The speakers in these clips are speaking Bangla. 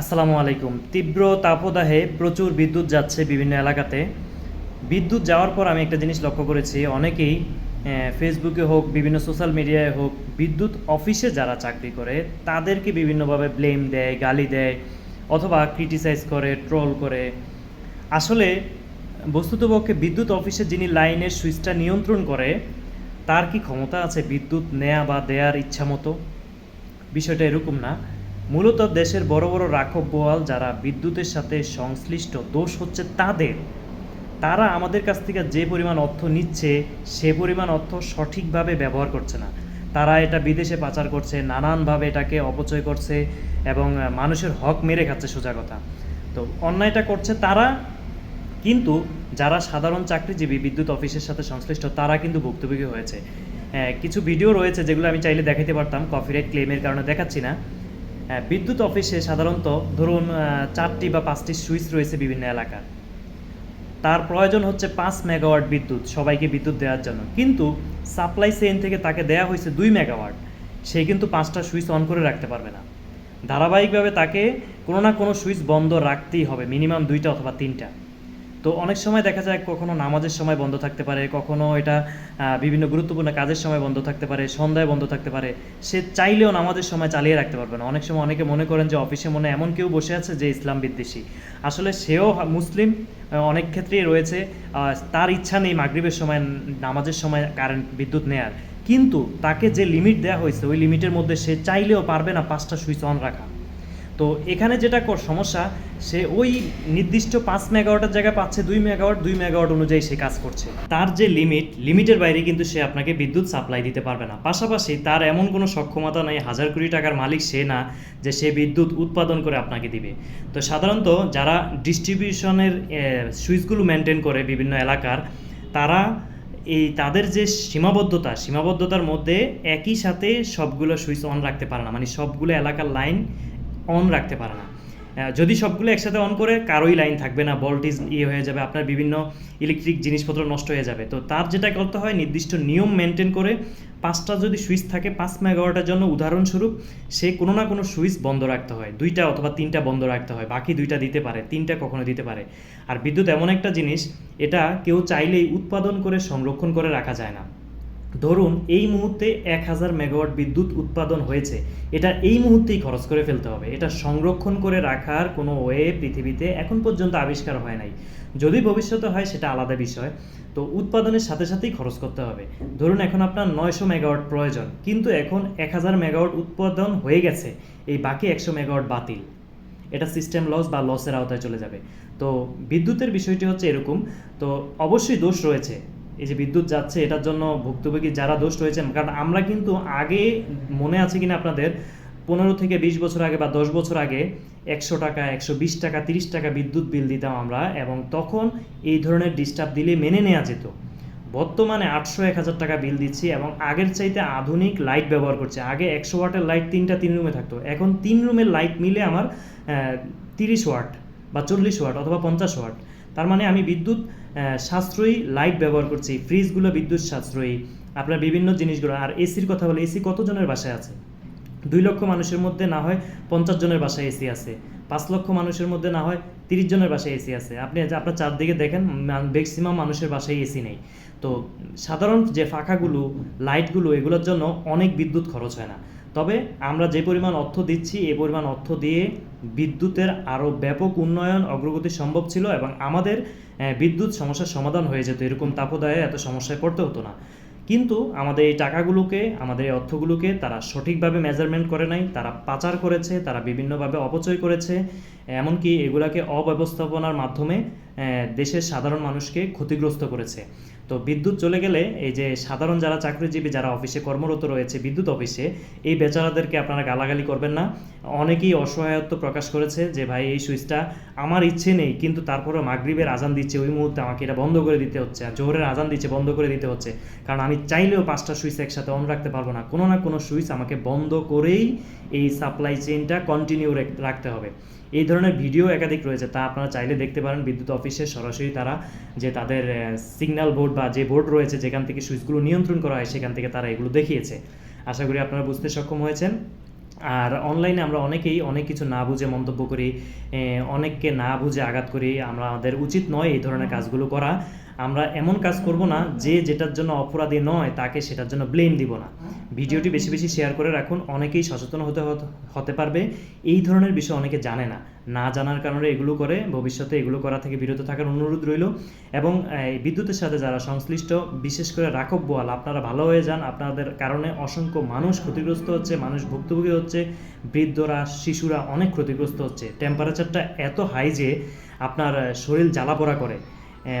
আসসালামু আলাইকুম। তীব্র তাপদাহে প্রচুর বিদ্যুৎ যাচ্ছে বিভিন্ন এলাকাতে। বিদ্যুৎ যাওয়ার পর আমি একটা জিনিস লক্ষ্য করেছি, অনেকেই ফেসবুকে হোক, বিভিন্ন সোশ্যাল মিডিয়ায় হোক, বিদ্যুৎ অফিসে যারা চাকরি করে, তাদেরকে বিভিন্নভাবে ব্লেম দেয়, গালি দেয়, অথবা ক্রিটিসাইজ করে ট্রোল করে। আসলে, বস্তুতপক্ষে বিদ্যুৎ অফিসে যিনি লাইনের সুইচটা নিয়ন্ত্রণ করে, তার কি ক্ষমতা আছে বিদ্যুৎ নেয়া বা দেয়ার ইচ্ছা মতো বিষয়টা এরকম না। মূলত দেশের বড় বড় রাখব বোয়াল যারা বিদ্যুতের সাথে সংশ্লিষ্ট দোষ হচ্ছে তাদের তারা আমাদের কাছ থেকে যে পরিমাণ অর্থ নিচ্ছে সে পরিমাণ অর্থ সঠিকভাবে ব্যবহার করছে না। তারা এটা বিদেশে পাচার করছে নানানভাবে এটাকে অপচয় করছে এবং মানুষের হক মেরে খাচ্ছে সোজা কথা। তো অন্যায়টা করছে তারা কিন্তু যারা সাধারণ চাকরিজীবী বিদ্যুৎ অফিসের সাথে সংশ্লিষ্ট তারা কিন্তু ভুক্তভোগী হয়েছে। হ্যাঁ, কিছু ভিডিও রয়েছে যেগুলো আমি চাইলে দেখাতে পারতাম কপিরাইট ক্লেমের কারণে দেখাচ্ছি না। বিদ্যুৎ অফিসে সাধারণত ধরুন চারটি বা পাঁচটি সুইচ রয়েছে বিভিন্ন এলাকার। তার প্রয়োজন হচ্ছে পাঁচ মেগাওয়াট বিদ্যুৎ, সবাইকে বিদ্যুৎ দেওয়ার জন্য। কিন্তু সাপ্লাই চেইন থেকে তাকে দেয়া হয়েছে দুই মেগাওয়াট। সে কিন্তু পাঁচটা সুইচ অন করে রাখতে পারবে না। ধারাবাহিকভাবে তাকে কোনো না কোনো সুইচ বন্ধ রাখতেই হবে, মিনিমাম দুইটা অথবা তিনটা। তো অনেক সময় দেখা যায় কখনো নামাজের সময় বন্ধ থাকতে পারে, কখনো এটা বিভিন্ন গুরুত্বপূর্ণ কাজের সময় বন্ধ থাকতে পারে, সন্ধ্যায় বন্ধ থাকতে পারে। সে চাইলেও নামাজের সময় চালিয়ে রাখতে পারবে না। অনেক সময় অনেকে মনে করেন যে অফিসে মনে এমন কেউ বসে আছে যে ইসলাম বিদ্বেষী। আসলে সেও মুসলিম অনেক ক্ষেত্রেই রয়েছে। তার ইচ্ছা নেই মাগরিবের সময়, নামাজের সময় কারেন্ট, বিদ্যুৎ নেয়ার। কিন্তু তাকে যে লিমিট দেওয়া হয়েছে, ওই লিমিটের মধ্যে সে চাইলেও পারবে না পাঁচটা সুইচ অন রাখা। তো এখানে যেটা সমস্যা, সে ওই নির্দিষ্ট পাঁচ মেগাওয়াটের জায়গায় পাচ্ছে দুই মেগাওয়াট দুই মেগাওয়াট অনুযায়ী সে কাজ করছে। তার যে লিমিট লিমিটের বাইরে কিন্তু সে আপনাকে বিদ্যুৎ সাপ্লাই দিতে পারবে না। পাশাপাশি তার এমন কোনো সক্ষমতা নেই, হাজার কোটি টাকার মালিক সে না যে সে বিদ্যুৎ উৎপাদন করে আপনাকে দিবে। তো সাধারণত যারা ডিস্ট্রিবিউশনের সুইচগুলো মেনটেন করে বিভিন্ন এলাকার, তারা এই তাদের যে সীমাবদ্ধতা, সীমাবদ্ধতার মধ্যে একই সাথে সবগুলো সুইচ অন রাখতে পারে না। মানে সবগুলো এলাকার লাইন অন রাখতে পারে না। যদি সবগুলো একসাথে অন করে, কারোই লাইন থাকবে না ভোল্টেজ ইয়ে হয়ে যাবে, আপনার বিভিন্ন ইলেকট্রিক জিনিসপত্র নষ্ট হয়ে যাবে। তো তার যেটা করতে হয়, নির্দিষ্ট নিয়ম মেনটেন করে পাঁচটা যদি সুইচ থাকে, পাঁচ মেগাওয়াটের জন্য উদাহরণস্বরূপ, সে কোনো না কোনো সুইচ বন্ধ রাখতে হয়। দুইটা অথবা তিনটা বন্ধ রাখতে হয়, বাকি দুইটা দিতে পারে, তিনটা কখনো দিতে পারে। আর বিদ্যুৎ এমন একটা জিনিস, এটা কেউ চাইলেই উৎপাদন করে, সংরক্ষণ করে রাখা যায় না। ধরুন এই মুহূর্তে এক হাজার মেগাওয়াট বিদ্যুৎ উৎপাদন হয়েছে, এটা এই মুহূর্তেই খরচ করে ফেলতে হবে। এটা সংরক্ষণ করে রাখার কোনো ওয়ে পৃথিবীতে এখন পর্যন্ত আবিষ্কার হয় নাই। যদি ভবিষ্যতে হয়, সেটা আলাদা বিষয়। তো উৎপাদনের সাথে সাথেই খরচ করতে হবে। ধরুন এখন আপনার নয়শো মেগাওয়াট প্রয়োজন, কিন্তু এখন এক হাজার মেগাওয়াট উৎপাদন হয়ে গেছে, এই বাকি একশো মেগাওয়াট বাতিল। এটা সিস্টেম লস বা লসের আওতায় চলে যাবে। তো বিদ্যুতের বিষয়টি হচ্ছে এরকম। তো অবশ্যই দোষ রয়েছে। এই যে বিদ্যুৎ যাচ্ছে, এটার জন্য ভুক্তভোগী যারা দোষ রয়েছে কারণ আমরা কিন্তু আগে মনে আছে কিনা আপনাদের, পনেরো থেকে বিশ বছর আগে বা দশ বছর আগে একশো টাকা, একশো বিশ টাকা, তিরিশ টাকা বিদ্যুৎ বিল দিতাম আমরা, এবং তখন এই ধরনের ডিস্টার্ব দিলে মেনে নেওয়া যেত। বর্তমানে আটশো এক হাজার টাকা বিল দিচ্ছি, এবং আগের চাইতে আধুনিক লাইট ব্যবহার করছে। আগে একশো ওয়াটের লাইট তিনটা তিন রুমে থাকতো, এখন তিন রুমের লাইট মিলে আমার তিরিশ ওয়াট। বা চল্লিশ ওয়াট অথবা পঞ্চাশ ওয়াট। তার মানে আমি বিদ্যুৎ সাশ্রয়ী লাইট ব্যবহার করছি ফ্রিজগুলো বিদ্যুৎ সাশ্রয়ী, আপনার বিভিন্ন জিনিসগুলো, আর এসির কথা বলে এসি কতজনের বাসায় আছে? দুই লক্ষ মানুষের মধ্যে না হয় পঞ্চাশ জনের বাসায় এসি আছে, পাঁচ লক্ষ মানুষের মধ্যে না হয় তিরিশ জনের বাসায় এসি আছে। আপনি আপনার চারদিকে দেখেন ম্যাক্সিমাম মানুষের বাসায় এসি নেই। তো সাধারণ যে ফাঁকাগুলো লাইটগুলো এগুলোর জন্য অনেক বিদ্যুৎ খরচ হয় না। তবে আমরা যে পরিমাণ অর্থ দিচ্ছি, এ পরিমাণ অর্থ দিয়ে বিদ্যুতের আরও ব্যাপক উন্নয়ন অগ্রগতি সম্ভব ছিল এবং আমাদের বিদ্যুৎ সমস্যার সমাধান হয়ে যেত। এরকম তাপদায়ে এত সমস্যায় পড়তে হতো না। কিন্তু আমাদের এই টাকাগুলোকে, আমাদের এই অর্থগুলোকে তারা সঠিকভাবে মেজারমেন্ট করে নাই, তারা পাচার করেছে, তারা বিভিন্নভাবে অপচয় করেছে। এমনকি এগুলাকে অব্যবস্থাপনার মাধ্যমে দেশের সাধারণ মানুষকে ক্ষতিগ্রস্ত করেছে। তো বিদ্যুৎ চলে গেলে এই যে সাধারণ যারা চাকরিজীবী, যারা অফিসে কর্মরত রয়েছে বিদ্যুৎ অফিসে, এই বেচারাদেরকে আপনারা গালাগালি করবেন না। অনেকেই অসহায়ত্ব প্রকাশ করেছে যে, ভাই, এই সুইচটা আমার ইচ্ছে নেই, কিন্তু তারপরে মাগরিবের আজান দিচ্ছে, ওই মুহূর্তে আমাকে এটা বন্ধ করে দিতে হচ্ছে, আর জোহরের আজান দিচ্ছে, বন্ধ করে দিতে হচ্ছে। কারণ আমি চাইলেও পাঁচটা সুইচ একসাথে অন রাখতে পারব না। কোনো না কোনো সুইচ আমাকে বন্ধ করেই এই সাপ্লাই চেইনটা কন্টিনিউ রাখতে হবে। এই ধরনের ভিডিও একাধিক রয়েছে, তা আপনারা চাইলে দেখতে পারেন। বিদ্যুৎ অফিসে সরাসরি তারা যে তাদের সিগন্যাল বোর্ড বা যে বোর্ড রয়েছে, যেখান থেকে সুইচগুলো নিয়ন্ত্রণ করা হয়, সেখান থেকে তারা এগুলো দেখিয়েছে। আশা করি আপনারা বুঝতে সক্ষম হয়েছেন। আর অনলাইনে আমরা অনেকেই অনেক কিছু না বুঝে মন্তব্য করি অনেককে না বুঝে আঘাত করি। আমরা আমাদের উচিত নয় এই ধরনের কাজগুলো করা। আমরা এমন কাজ করব না যে যেটার জন্য অপরাধী নয়, তাকে সেটার জন্য ব্লেম দিব না। ভিডিওটি বেশি বেশি শেয়ার করে রাখুন, অনেকেই সচেতন হতে হতে- পারবে। এই ধরনের বিষয় অনেকে জানে না। না জানার কারণে এগুলো করে, ভবিষ্যতে এগুলো করা থেকে বিরত থাকার অনুরোধ রইল। এবং বিদ্যুতের সাথে যারা সংশ্লিষ্ট, বিশেষ করে রাখব বোয়াল, আপনারা ভালো হয়ে যান। আপনাদের কারণে অসংখ্য মানুষ ক্ষতিগ্রস্ত হচ্ছে, মানুষ ভুক্তভোগী হচ্ছে, বৃদ্ধরা, শিশুরা অনেক ক্ষতিগ্রস্ত হচ্ছে। টেম্পারেচারটা এত হাই যে আপনার, শরীর জ্বালা পোড়া করে।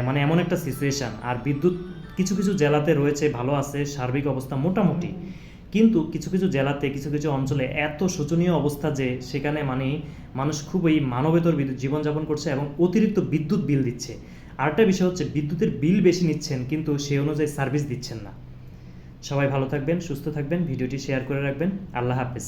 মানে এমন একটা সিচুয়েশান আর বিদ্যুৎ কিছু কিছু জেলাতে রয়েছে, ভালো আছে, সার্বিক অবস্থা মোটামুটি। কিন্তু কিছু কিছু জেলাতে, কিছু কিছু অঞ্চলে এত শোচনীয় অবস্থা যে সেখানে মানে মানুষ খুবই মানবেতর বিদ্যুৎ জীবনযাপন করছে এবং অতিরিক্ত বিদ্যুৎ বিল দিচ্ছে। আরেকটা বিষয় হচ্ছে, বিদ্যুতের বিল বেশি নিচ্ছেন, কিন্তু সেই অনুযায়ী সার্ভিস দিচ্ছেন না। সবাই ভালো থাকবেন, সুস্থ থাকবেন, ভিডিওটি শেয়ার করে রাখবেন। আল্লাহ হাফেজ।